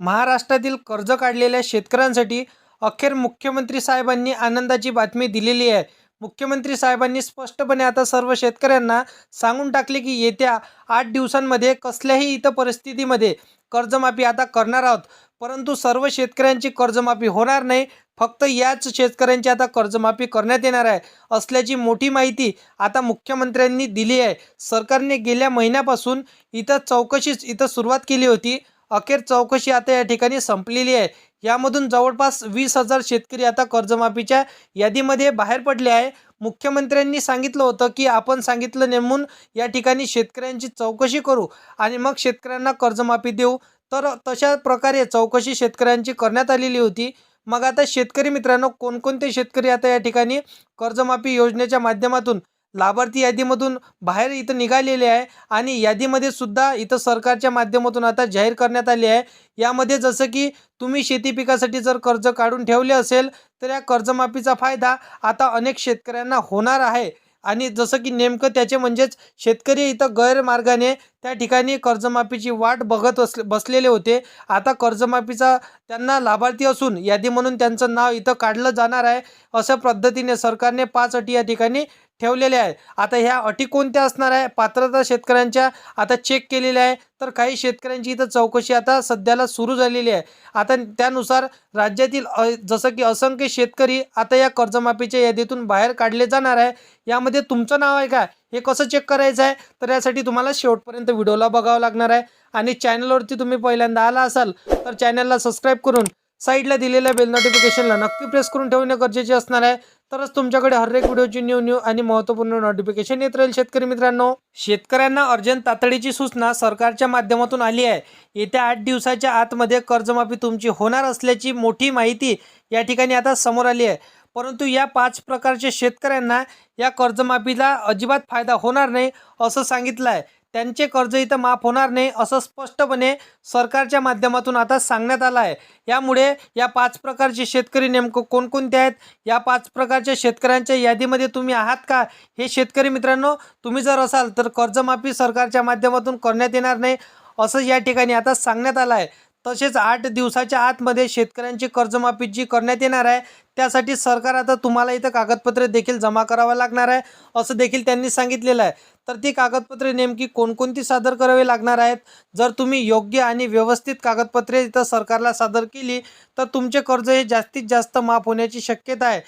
महाराष्ट्रातील कर्ज काढलेल्या शेतकऱ्यांसाठी अखेर मुख्यमंत्री साहेबांनी आनंदाची बातमी दिलेली आहे. मुख्यमंत्री साहेबांनी स्पष्टपणे आता सर्व शेतकऱ्यांना सांगून टाकले की येत्या आठ दिवसांमध्ये कसल्याही इथं परिस्थितीमध्ये कर्जमाफी आता करणार आहोत. परंतु सर्व शेतकऱ्यांची कर्जमाफी होणार नाही. फक्त याच शेतकऱ्यांची आता कर्जमाफी करण्यात येणार आहे असल्याची मोठी माहिती आता मुख्यमंत्र्यांनी दिली आहे. सरकारने गेल्या महिन्यापासून इथं चौकशीच इथं सुरुवात केली होती. अखेर चौकशी आता या ठिकाणी संपलेली आहे. यामधून जवळपास वीस हजार शेतकरी आता कर्जमाफीच्या यादीमध्ये बाहेर पडले आहे. मुख्यमंत्र्यांनी सांगितलं होतं की आपण सांगितलं नेमून या ठिकाणी शेतकऱ्यांची चौकशी करू आणि मग शेतकऱ्यांना कर्जमाफी देऊ. तर तशा प्रकारे चौकशी शेतकऱ्यांची करण्यात आलेली होती. मग आता शेतकरी मित्रांनो कोणकोणते शेतकरी आता या ठिकाणी कर्जमाफी योजनेच्या माध्यमातून लाभार्थी यादीमधून बाहेर इथं निघालेले आहे आणि यादीमध्ये सुद्धा इथं सरकारच्या माध्यमातून आता जाहीर करण्यात आले आहे. यामध्ये जसं की तुम्ही शेती पिकासाठी जर कर्ज काढून ठेवले असेल तर या कर्जमाफीचा फायदा आता अनेक शेतकऱ्यांना होणार आहे. आणि जसं की नेमकं त्याचे म्हणजेच शेतकरी इथं गैरमार्गाने त्या ठिकाणी कर्जमाफीची वाट बघत बस बसलेले होते. आता कर्जमाफीचा त्यांना लाभार्थी असून यादी म्हणून त्यांचं नाव इथं काढलं जाणार आहे. अशा पद्धतीने सरकारने पाच अटी या ठिकाणी ठेवलेले आहे. आता ह्या अटी कोणत्या असणार आहे? पात्रता शेतकऱ्यांच्या आता चेक केलेल्या आहे. तर काही शेतकऱ्यांची इथं चौकशी आता सध्याला सुरू झालेली आहे. आता त्यानुसार राज्यातील जसं की असंख्य शेतकरी आता या कर्जमाफीच्या यादीतून बाहेर काढले जाणार आहे. यामध्ये तुमचं नाव आहे का? हे कसं चेक करायचं आहे? तर यासाठी तुम्हाला शेवटपर्यंत व्हिडिओला बघावं लागणार आहे. आणि चॅनलवरती तुम्ही पहिल्यांदा आला असाल तर चॅनलला सबस्क्राईब करून साईडला दिलेल्या बेल नोटिफिकेशनला नक्की प्रेस करून ठेवणे गरजेचे असणार आहे. तरच तुमच्याकडे हर एक व्हिडिओची न्यू न्यू आणि महत्त्वपूर्ण नोटिफिकेशन येत राहील शेतकरी मित्रांनो. शेतकऱ्यांना अर्जंट तातडीची सूचना सरकारच्या माध्यमातून आली आहे. येत्या आठ दिवसाच्या आतमध्ये कर्जमाफी तुमची होणार असल्याची मोठी माहिती या ठिकाणी आता समोर आली आहे. परंतु या पाच प्रकारच्या शेतकऱ्यांना या कर्जमाफीला अजिबात फायदा होणार नाही असं सांगितलं आहे त्यांचे कर्ज इथं माफ होणार नाही असं स्पष्टपणे सरकारच्या माध्यमातून आता सांगण्यात आलं आहे. यामुळे या पाच प्रकारचे शेतकरी नेमकं कोणकोणते आहेत? या पाच प्रकारच्या शेतकऱ्यांच्या यादीमध्ये तुम्ही आहात का? हे शेतकरी मित्रांनो तुम्ही जर असाल तर कर्जमाफी सरकारच्या माध्यमातून करण्यात येणार नाही असं या ठिकाणी आता सांगण्यात आलं आहे. तसेच आठ दिवसाच्या आतमध्ये शेतकऱ्यांची कर्जमाफी जी करण्यात येणार आहे. त्यासाठी सरकार आता तुम्हाला इथं कागदपत्रे देखील जमा करावं लागणार आहे असं देखील त्यांनी सांगितलेलं आहे. तर ती कागदपत्रे नेमकी कोणकोणती सादर करावी लागणार आहेत? जर तुम्ही योग्य आणि व्यवस्थित कागदपत्रे इथं सरकारला सादर केली तर तुमचे कर्ज हे जास्तीत जास्त माफ होण्याची शक्यता आहे.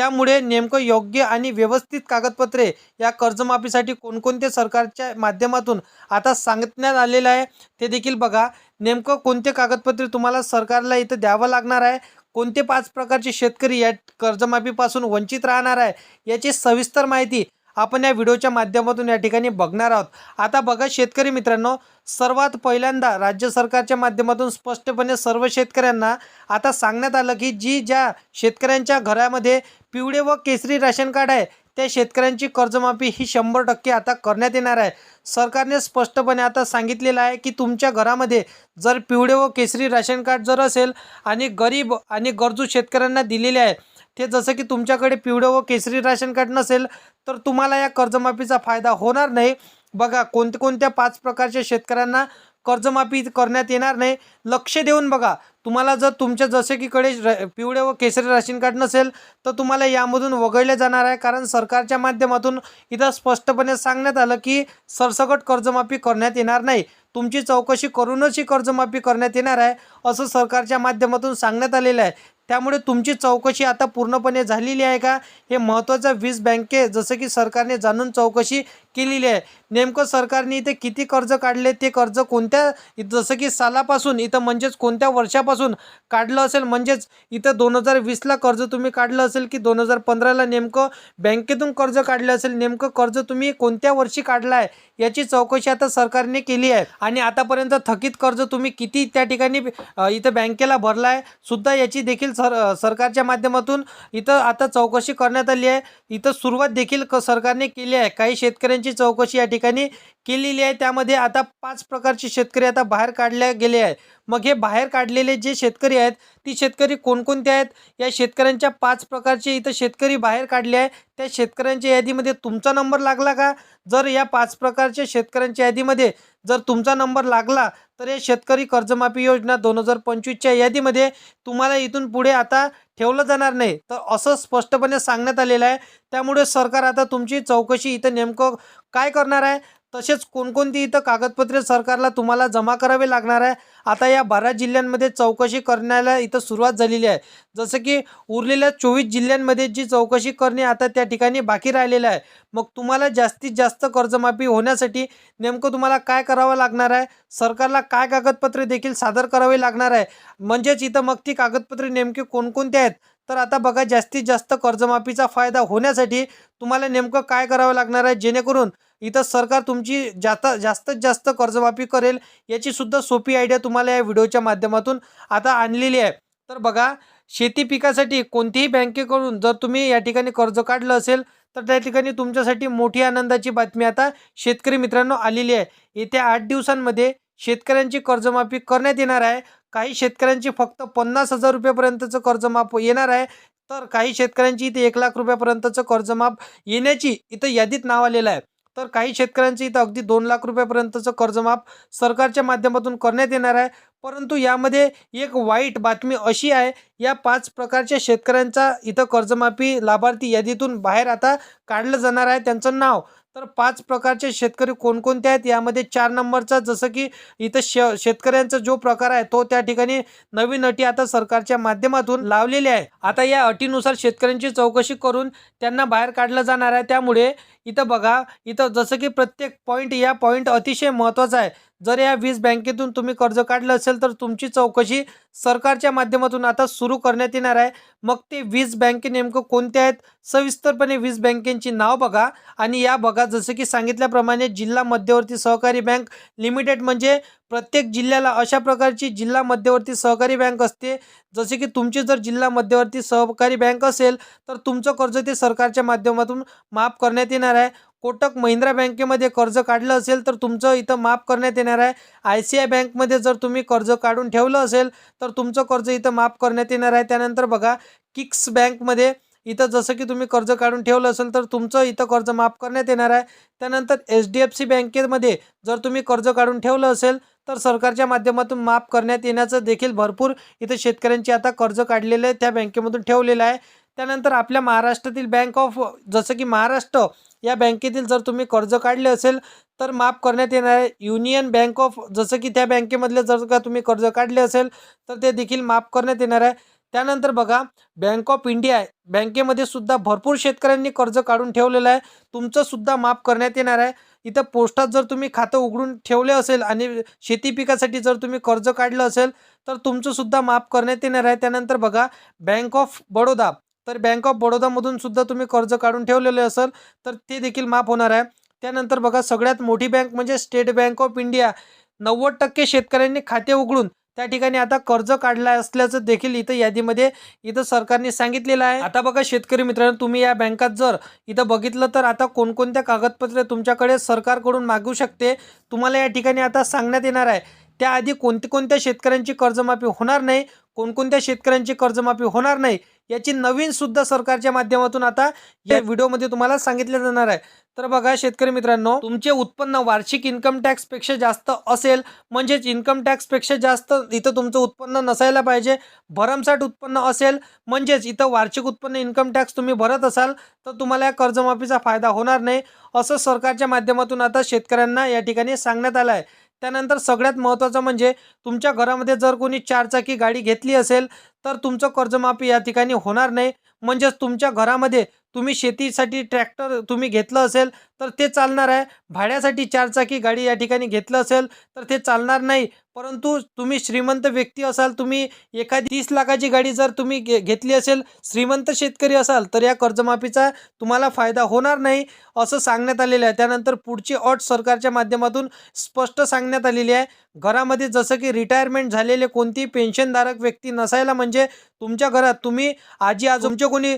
त्यामुळे नेमकं योग्य आणि व्यवस्थित कागदपत्रे या कर्जमाफीसाठी कोणकोणते सरकारच्या माध्यमातून आता सांगण्यात आलेलं आहे ते देखील बघा. नेमकं कोणते कागदपत्रे तुम्हाला सरकारला इथं द्यावं लागणार आहे? कोणते पाच प्रकारचे शेतकरी या कर्जमाफीपासून वंचित राहणार आहे? याची सविस्तर माहिती आपण या व्हिडिओच्या माध्यमातून या ठिकाणी बघणार आहोत. आता बघा शेतकरी मित्रांनो सर्वात पहिल्यांदा राज्य सरकारच्या माध्यमातून स्पष्टपणे सर्व शेतकऱ्यांना आता सांगण्यात आलं की जी ज्या शेतकऱ्यांच्या घरामध्ये पिवळे व केसरी राशन कार्ड आहे त्या शेतकऱ्यांची कर्जमाफी ही शंभर टक्के आता करण्यात येणार आहे. सरकारने स्पष्टपणे आता सांगितलेलं आहे की तुमच्या घरामध्ये जर पिवळे व केसरी राशन कार्ड जर असेल आणि गरीब आणि गरजू शेतकऱ्यांना दिलेले आहे ते जसं की तुमच्याकडे पिवळं व केसरी राशन कार्ड नसेल तर तुम्हाला या कर्जमाफीचा फायदा होणार नाही. बघा कोणत्या कोणत्या पाच प्रकारच्या शेतकऱ्यांना कर्जमाफी करण्यात येणार नाही. लक्ष देऊन बघा तुम्हाला जर तुमच्या जसे की कडे र पिवळे व केसरी राशन कार्ड नसेल तर तुम्हाला यामधून वगळले जाणार आहे. कारण सरकारच्या माध्यमातून इथं स्पष्टपणे सांगण्यात आलं की सरसकट कर्जमाफी करण्यात येणार नाही. तुमची चौकशी करूनच ही कर्जमाफी करण्यात येणार आहे असं सरकारच्या माध्यमातून सांगण्यात आलेलं आहे. त्यामुळे तुमची चौकशी आता पूर्णपणे झालेली आहे का? हे महत्त्वाचं वीज बँके जसं की सरकारने जाणून चौकशी केलेली आहे. नेमकं सरकारने इथे किती कर्ज काढले ते कर्ज कोणत्या जसं की सालापासून इथं म्हणजेच कोणत्या वर्षापासून काढलं असेल म्हणजेच इथं दोन हजार वीसला कर्ज तुम्ही काढलं असेल की दोन हजार पंधराला नेमकं बँकेतून कर्ज काढलं असेल नेमकं कर्ज तुम्ही कोणत्या वर्षी काढलं आहे याची चौकशी आता सरकारने केली आहे. आणि आतापर्यंत थकीत कर्ज तुम्ही किती त्या ठिकाणी इथं बँकेला भरला आहे सुद्धा याची देखील सर सरकारच्या माध्यमातून इथं आता चौकशी करण्यात आली आहे. इथं सुरुवात देखील क सरकारने केली आहे. काही शेतकऱ्यांची चौकशी या ठिकाणी केलेली आहे. त्यामध्ये आता पाच प्रकारचे शेतकरी आता बाहेर काढले गेले आहे मग हे बाहेर काढलेले जे शेतकरी आहेत ती शेतकरी कोणकोणते आहेत? या शेतकऱ्यांच्या पाच प्रकारचे इथं शेतकरी बाहेर काढले आहे त्या शेतकऱ्यांच्या यादीमध्ये तुमचा नंबर लागला का? जर या पाच प्रकारच्या शेतकऱ्यांच्या यादीमध्ये जर तुमचा नंबर लागला तर या शेतकरी कर्जमाफी योजना दोन हजार पंचवीसच्या यादीमध्ये तुम्हाला इथून पुढे आता ठेवलं जाणार नाही. तर असं स्पष्टपणे सांगण्यात आलेलं आहे. त्यामुळे सरकार आता तुमची चौकशी इथं नेमकं काय करणार आहे? तसेच कोणकोणती इथं कागदपत्रे सरकारला तुम्हाला जमा करावे लागणार आहे? आता या बारा जिल्ह्यांमध्ये चौकशी करण्याला इथं सुरुवात झालेली आहे. जसं की उरलेल्या चोवीस जिल्ह्यांमध्ये जी चौकशी करणे आता त्या ठिकाणी बाकी राहिलेलं आहे. मग तुम्हाला जास्तीत जास्त कर्जमाफी होण्यासाठी नेमकं तुम्हाला काय करावं लागणार आहे? सरकारला काय कागदपत्रे देखील सादर करावे लागणार आहे? म्हणजेच इथं मग ती कागदपत्रे नेमकी कोणकोणती आहेत? तर आता बघा जास्तीत जास्त कर्जमाफीचा फायदा होण्यासाठी तुम्हाला नेमकं काय करावं लागणार आहे? जेणेकरून इथं सरकार तुमची जास्त जास्तीत जास्त कर्जमाफी करेल याची सुद्धा सोपी आयडिया तुम्हाला या व्हिडिओच्या माध्यमातून आता आणलेली आहे. तर बघा शेती पिकासाठी कोणतीही बँकेकडून जर तुम्ही या ठिकाणी कर्ज काढलं असेल तर त्या ठिकाणी तुमच्यासाठी मोठी आनंदाची बातमी आता शेतकरी मित्रांनो आलेली आहे. येत्या आठ दिवसांमध्ये शेतकऱ्यांची कर्जमाफी करण्यात येणार आहे. काही शेतकऱ्यांची फक्त पन्नास हजार रुपयापर्यंतचं कर्जमाफ येणार आहे. तर काही शेतकऱ्यांची इथे एक लाख रुपयापर्यंतचं कर्जमाफ येण्याची इथं यादीत नाव आलेलं आहे. तर काही शेतकऱ्यांची इथं अगदी दोन लाख रुपयापर्यंतचं कर्जमाफ सरकारच्या माध्यमातून करण्यात येणार आहे. परंतु यामध्ये एक वाईट बातमी अशी आहे या पाच प्रकारच्या शेतकऱ्यांचा इथं कर्जमाफी लाभार्थी यादीतून बाहेर आता काढलं जाणार आहे त्यांचं नाव. तर पाच प्रकारचे शेतकरी कोणकोणते आहेत? यामध्ये चार नंबरचा जसं की इथं श शेतकऱ्यांचा जो प्रकार आहे तो त्या ठिकाणी नवीन अटी आता सरकारच्या माध्यमातून लावलेली आहे आता या अटीनुसार शेतकऱ्यांची चौकशी करून त्यांना बाहेर काढलं जाणार आहे. त्यामुळे इथं बघा इथं जसं की प्रत्येक पॉईंट या पॉईंट अतिशय महत्त्वाचा आहे. जर या वीज बँकेतून तुम्ही कर्ज काढलं असेल तर तुमची चौकशी सरकारच्या माध्यमातून आता सुरू करण्यात येणार आहे. मग ते वीज बँके नेमकं कोणत्या आहेत? सविस्तरपणे वीज बँकेची नाव बघा आणि या बघा जसं की सांगितल्याप्रमाणे जिल्हा मध्यवर्ती सहकारी बँक लिमिटेड म्हणजे प्रत्येक जिल्ह्याला अशा प्रकारची जिल्हा मध्यवर्ती सहकारी बँक असते. जसे की तुमची जर जिल्हा मध्यवर्ती सहकारी बँक असेल तर तुमचं कर्ज ते सरकारच्या माध्यमातून माफ करण्यात येणार आहे. कोटक महिंद्रा बँकेमध्ये कर्ज काढलं असेल तर तुमचं इथं माफ करण्यात येणार आहे. आय सी आय बँकमध्ये जर तुम्ही कर्ज काढून ठेवलं असेल तर तुमचं कर्ज इथं माफ करण्यात येणार आहे. त्यानंतर बघा किक्स बँकमध्ये इथं जसं की तुम्ही कर्ज काढून ठेवलं असेल तर तुमचं इथं कर्ज माफ करण्यात येणार आहे. त्यानंतर एच डी एफ सी बँकेमध्ये जर तुम्ही कर्ज काढून ठेवलं असेल तर सरकारच्या माध्यमातून माफ करण्यात येण्याचं देखील भरपूर इथं शेतकऱ्यांची आता कर्ज काढलेलं आहे त्या बँकेमधून ठेवलेलं आहे. त्यानंतर आपल्या महाराष्ट्रातील बँक ऑफ जसं की महाराष्ट्र या बँकेतील जर तुम्ही कर्ज काढले असेल तर माफ करण्यात येणार आहे. युनियन बँक ऑफ जसं की त्या बँकेमधले जर का तुम्ही कर्ज काढले असेल तर ते देखील माफ करण्यात येणार आहे. त्यानंतर बघा बँक ऑफ इंडिया आहे. बँकेमध्ये सुद्धा भरपूर शेतकऱ्यांनी कर्ज काढून ठेवलेलं आहे. तुमचं सुद्धा माफ करण्यात येणार आहे. इथं पोस्टात जर तुम्ही खातं उघडून ठेवले असेल आणि शेती पिकासाठी जर तुम्ही कर्ज काढलं असेल तर तुमचं सुद्धा माफ करण्यात येणार आहे. त्यानंतर बघा बँक ऑफ बडोदा. तर बँक ऑफ बडोदामधून सुद्धा तुम्ही कर्ज काढून ठेवलेले असेल तर ते देखील माफ होणार आहे. त्यानंतर बघा सगळ्यात मोठी बँक म्हणजे स्टेट बँक ऑफ इंडिया नव्वद टक्के शेतकऱ्यांनी खाते उघडून त्या ठिकाणी आता कर्ज काढलं असल्याचं देखील इथं यादीमध्ये इथं सरकारने सांगितलेलं आहे. आता बघा शेतकरी मित्रांनो तुम्ही या बँकात जर इथं बघितलं तर आता कोणकोणत्या कागदपत्रे तुमच्याकडे सरकारकडून मागू शकते तुम्हाला या ठिकाणी आता सांगण्यात येणार आहे. त्याआधी कोणत्या कोणत्या शेतकऱ्यांची कर्जमाफी होणार नाही कोणकोणत्या शेतकऱ्यांची कर्जमाफी होणार नाही याची नवीन सुद्धा सरकारच्या माध्यमातून आता या व्हिडिओमध्ये तुम्हाला सांगितलं जाणार आहे. तर बघा शेतकरी मित्रांनो तुमचे उत्पन्न वार्षिक इन्कम टॅक्सपेक्षा जास्त असेल म्हणजेच इन्कम टॅक्सपेक्षा जास्त इथं तुमचं उत्पन्न नसायला पाहिजे भरमसाठ उत्पन्न असेल म्हणजेच इथं वार्षिक उत्पन्न इन्कम टॅक्स तुम्ही भरत असाल तर तुम्हाला या कर्जमाफीचा फायदा होणार नाही असं सरकारच्या माध्यमातून आता शेतकऱ्यांना या ठिकाणी सांगण्यात आलं आहे. त्यानंतर सगळ्यात महत्त्वाचं म्हणजे तुमच्या घरामध्ये जर कोणी चारचाकी गाडी घेतली असेल तर तुमचं कर्जमाफी या ठिकाणी होणार नाही. म्हणजेच तुमच्या घरामध्ये तुम्ही शेतीसाठी ट्रॅक्टर तुम्ही घेतलं असेल तर ते चालणार आहे. भाड्यासाठी चारचाकी गाडी या ठिकाणी घेतलं असेल तर ते चालणार नाही. परंतु तुम्ही श्रीमंत व्यक्ती असाल तुम्ही एखादी तीस लाखाची गाडी जर तुम्ही घे घेतली असेल श्रीमंत शेतकरी असाल तर या कर्जमाफीचा तुम्हाला फायदा होणार नाही असं सांगण्यात आलेलं आहे. त्यानंतर पुढची अट सरकारच्या माध्यमातून स्पष्ट सांगण्यात आलेली आहे. घरामध्ये जसं की रिटायरमेंट झालेले कोणती पेन्शनधारक व्यक्ती नसायला म्हणजे तुमच्या घरात तुम्ही आजी आज तुमचे म्हणजे कोणी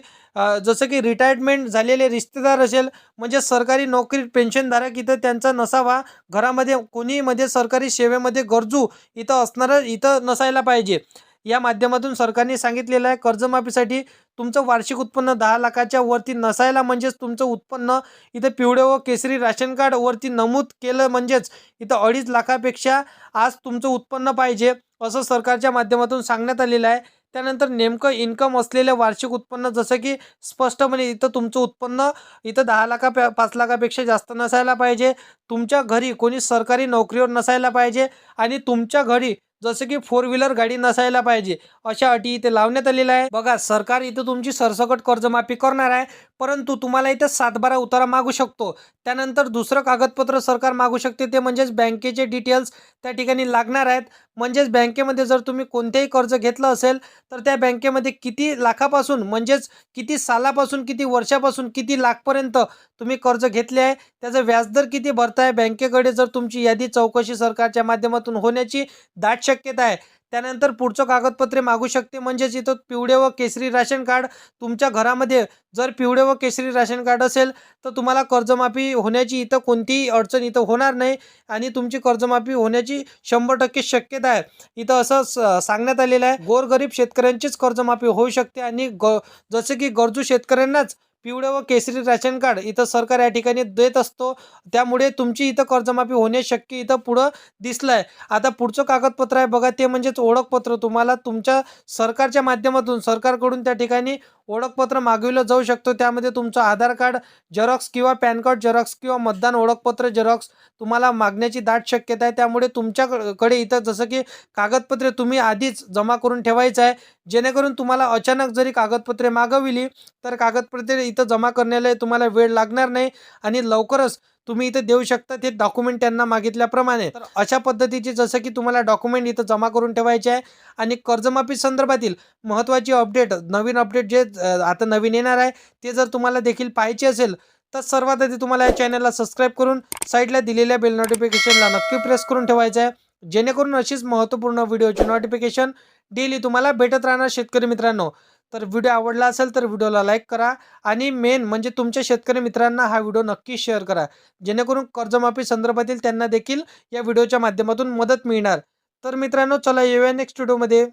जसं की रिटायरमेंट झालेले रिश्तेदार असेल म्हणजे सरकारी नोकरी पेन्शनधारक इथं त्यांचा नसावा. घरामध्ये कोणीमध्ये सरकारी सेवेमध्ये गरजू इथं असणारं इथं नसायला पाहिजे. या माध्यमातून सरकारने सांगितलेलं आहे कर्जमाफीसाठी तुमचं वार्षिक उत्पन्न दहा लाखाच्या वरती नसायला म्हणजेच तुमचं उत्पन्न इथं पिवळे व केसरी राशन कार्ड वरती नमूद केलं म्हणजेच इथं अडीच लाखापेक्षा आज तुमचं उत्पन्न पाहिजे असं सरकारच्या माध्यमातून सांगण्यात आलेलं आहे. त्यानंतर नेमकं इन्कम असलेलं वार्षिक उत्पन्न जसं की स्पष्टपणे इथं तुमचं उत्पन्न इथं दहा लाखा पाच लाखापेक्षा जास्त नसायला पाहिजे. तुमच्या घरी कोणी सरकारी नोकरीवर नसायला पाहिजे आणि तुमच्या घरी जसं की फोर व्हीलर गाडी नसायला पाहिजे. अशा अटी इथे लावण्यात आलेल्या आहे बघा सरकार इथं तुमची सरसकट कर्जमाफी करणार आहे. परंतु तुम्हाला इथं सातबारा उतारा मागू शकतो. त्यानंतर दुसरं कागदपत्र सरकार मागू शकते ते म्हणजेच बँकेचे डिटेल्स त्या ठिकाणी लागणार आहेत. म्हणजेच बँकेमध्ये जर तुम्ही कोणतेही कर्ज घेतलं असेल तर त्या बँकेमध्ये किती लाखापासून म्हणजेच किती सालापासून किती वर्षापासून किती लाखपर्यंत तुम्ही कर्ज घेतले आहे त्याचं व्याजदर किती भरताय बँकेकडे जर तुमची यादी चौकशी सरकारच्या माध्यमातून होण्याची दाट शक्यता आहे त्यानंतर पुढचं कागदपत्रे मागू शकते. म्हणजेच इथं पिवळे व केसरी राशन कार्ड तुमच्या घरामध्ये जर पिवळे व केसरी राशन कार्ड असेल तर तुम्हाला कर्जमाफी होण्याची इथं कोणतीही अडचण इथं होणार नाही आणि तुमची कर्जमाफी होण्याची शंभर टक्के शक्यता आहे. इथं असं स- सांगण्यात आलेलं आहे. गोरगरीब शेतकऱ्यांचीच कर्जमाफी होऊ शकते आणि ग जसं की गरजू शेतकऱ्यांनाच पिवळं व केसरी राशन कार्ड इथं सरकार या ठिकाणी देत असतो. त्यामुळे तुमची इथं कर्जमाफी होणे शक्य इथं पुढं दिसलं आहे आता पुढचं कागदपत्र आहे बघा ते म्हणजेच ओळखपत्र. तुम्हाला तुमच्या सरकारच्या माध्यमातून सरकारकडून त्या ठिकाणी ओळखपत्र मागविलं जाऊ शकतो. त्यामध्ये तुमचं आधार कार्ड झेरॉक्स किंवा पॅन कार्ड झेरॉक्स किंवा मतदान ओळखपत्र झेरॉक्स तुम्हाला मागण्याची दाट शक्यता आहे. त्यामुळे तुमच्याकडे इथं जसं की कागदपत्रे तुम्ही आधीच जमा करून ठेवायचं आहे. जेणेकरून तुम्हाला अचानक जरी कागदपत्रे मागविली तर कागदपत्रे इथं जमा करण्याला तुम्हाला वेळ लागणार नाही आणि लवकरच तुम्ही इथं देऊ शकता ते डॉक्युमेंट त्यांना मागितल्याप्रमाणे. तर अशा पद्धतीचे जसं की तुम्हाला डॉक्युमेंट इथं जमा करून ठेवायचे आहे आणि कर्जमाफी संदर्भातील महत्त्वाची अपडेट नवीन अपडेट जे आता नवीन येणार आहे ते जर तुम्हाला देखील पाहायचे असेल तर सर्वात आधी तुम्हाला या चॅनलला सबस्क्राईब करून साईडला दिलेल्या बेल नोटिफिकेशनला नक्की प्रेस करून ठेवायचं आहे. जेणेकरून अशीच महत्त्वपूर्ण व्हिडिओची नोटिफिकेशन डेली तुम्हाला भेटत राहणार शेतकरी मित्रांनो. तर व्हिडिओ आवडला असेल तर व्हिडिओला लाईक करा आणि मेन म्हणजे तुमच्या शेतकरी मित्रांना हा व्हिडिओ नक्की शेअर करा. जेणेकरून कर्जमाफी संदर्भातील त्यांना देखील या व्हिडिओच्या माध्यमातून मदत मिळणार. तर मित्रांनो चला येऊया नेक्स्ट व्हिडिओमध्ये